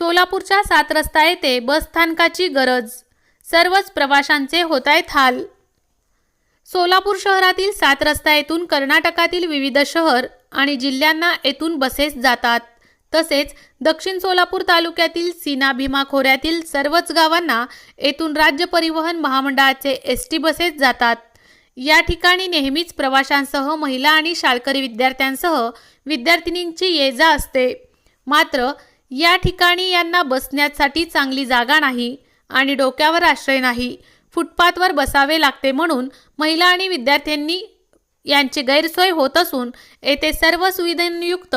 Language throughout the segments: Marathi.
सोलापूरच्या सात रस्ता येथे बसस्थानकाची गरज. सर्वच प्रवाशांचे होत आहेत हाल. सोलापूर शहरातील सात रस्ता येथून कर्नाटकातील विविध शहर आणि जिल्ह्यांना येथून बसेस जातात. तसेच दक्षिण सोलापूर तालुक्यातील सीना भीमा खोऱ्यातील सर्वच गावांना येथून राज्य परिवहन महामंडळाचे एस टी बसेस जातात. या ठिकाणी नेहमीच प्रवाशांसह महिला आणि शाळकरी विद्यार्थ्यांसह विद्यार्थिनींची ये जा असते. मात्र या ठिकाणी यांना बसण्यासाठी चांगली जागा नाही आणि डोक्यावर आश्रय नाही. फुटपाथवर बसावे लागते म्हणून महिला आणि विद्यार्थ्यांनी यांची गैरसोय होत असून येथे सर्व सुविधांयुक्त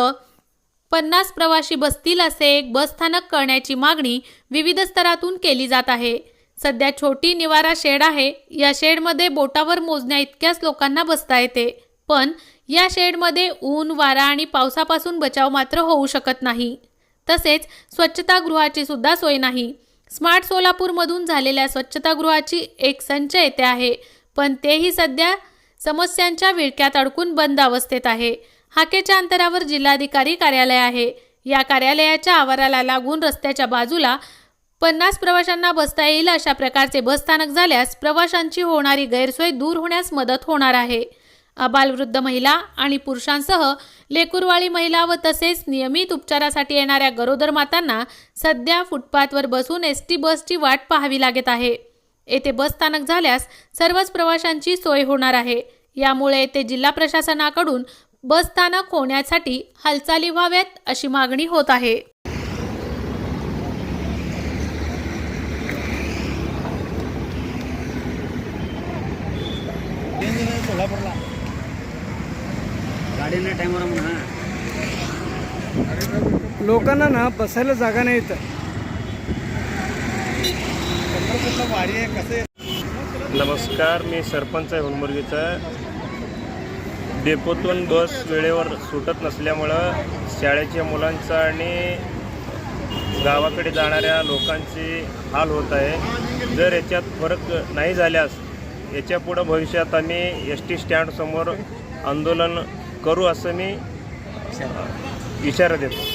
पन्नास प्रवासी बसतील असे एक बसस्थानक करण्याची मागणी विविध स्तरातून केली जात आहे. सध्या छोटी निवारा शेड आहे. या शेडमध्ये बोटावर मोजण्या इतक्याच लोकांना बसता येते. पण या शेडमध्ये ऊन वारा आणि पावसापासून बचाव मात्र होऊ शकत नाही. तसेच स्वच्छतागृहाची सुद्धा सोय नाही. स्मार्ट सोलापूरमधून झालेल्या स्वच्छतागृहाची एक संच येथे आहे पण तेही सध्या समस्यांच्या विळक्यात अडकून बंद अवस्थेत आहे. हाकेच्या अंतरावर जिल्हाधिकारी कार्यालय आहे. या कार्यालयाच्या आवाराला लागून रस्त्याच्या बाजूला पन्नास प्रवाशांना बसता येईल अशा प्रकारचे बसस्थानक झाल्यास प्रवाशांची होणारी गैरसोय दूर होण्यास मदत होणार आहे. अबालवृद्ध महिला आणि पुरुषांसह लेकुरवाळी महिला व तसेच नियमित उपचारासाठी येणाऱ्या गरोदर मातांना सध्या फुटपाथवर बसून एस टी बसची वाट पाहावी लागत आहे. येथे बसस्थानक झाल्यास सर्वच प्रवाशांची सोय होणार आहे. यामुळे येथे जिल्हा प्रशासनाकडून बसस्थानक होण्यासाठी हालचाली व्हाव्यात अशी मागणी होत आहे. सोलापूरला लोकांना ना बसायला जागा नाही इथं? नमस्कार मी सरपंच आहे हुनमुर्गीचा. डेपोतून बस वेळेवर सुटत नसल्यामुळं शाळेच्या मुलांचा आणि गावाकडे जाणाऱ्या लोकांची हाल होत आहे. जर याच्यात फरक नाही झाल्यास याच्या पुढं भविष्यात आम्ही एस टी स्टँडसमोर आंदोलन करू असं मी इशारा देतो.